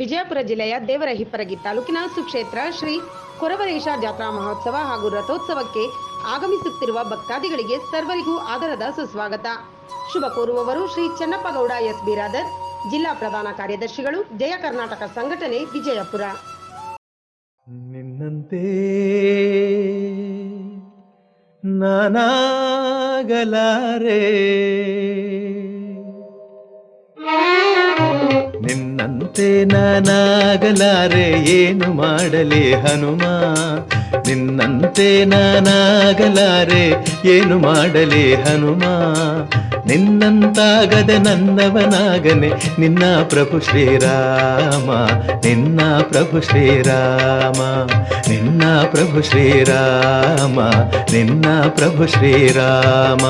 ವಿಜಯಪುರ ಜಿಲ್ಲೆಯ ದೇವರ ಹಿಪ್ಪರಗಿ ತಾಲೂಕಿನ ಸುಕ್ಷೇತ್ರ ಶ್ರೀ ಕೊರವರೇಶ ಜಾತ್ರಾ ಮಹೋತ್ಸವ ಹಾಗೂ ರಥೋತ್ಸವಕ್ಕೆ ಆಗಮಿಸುತ್ತಿರುವ ಭಕ್ತಾದಿಗಳಿಗೆ ಸರ್ವರಿಗೂ ಆದರದ ಸುಸ್ವಾಗತ. ಶುಭ ಕೋರುವವರು ಶ್ರೀ ಚನ್ನಪ್ಪಗೌಡ ಎಸ್ ಬಿರಾದರ್ ಜಿಲ್ಲಾ ಪ್ರಧಾನ ಕಾರ್ಯದರ್ಶಿಗಳು, ಜಯ ಕರ್ನಾಟಕ ಸಂಘಟನೆ ವಿಜಯಪುರ. ನಿನ್ನಂತೆ ನಾನಾಗಲಾರೆ. ನಿನ್ನಂತೆ ನಾನಾಗಲಾರೆ, ಏನು ಮಾಡಲಿ ಹನುಮ? ನಿನ್ನಂತೆ ನಾನಾಗಲಾರೆ, ಏನು ಮಾಡಲಿ ಹನುಮ? ನಿನ್ನಂತಾಗದೆ ನನ್ನವನಾಗನೆ, ನಿನ್ನ ಪ್ರಭು ಶ್ರೀರಾಮ, ನಿನ್ನ ಪ್ರಭು ಶ್ರೀರಾಮ, ನಿನ್ನ ಪ್ರಭು ಶ್ರೀರಾಮ, ನಿನ್ನ ಪ್ರಭು ಶ್ರೀರಾಮ.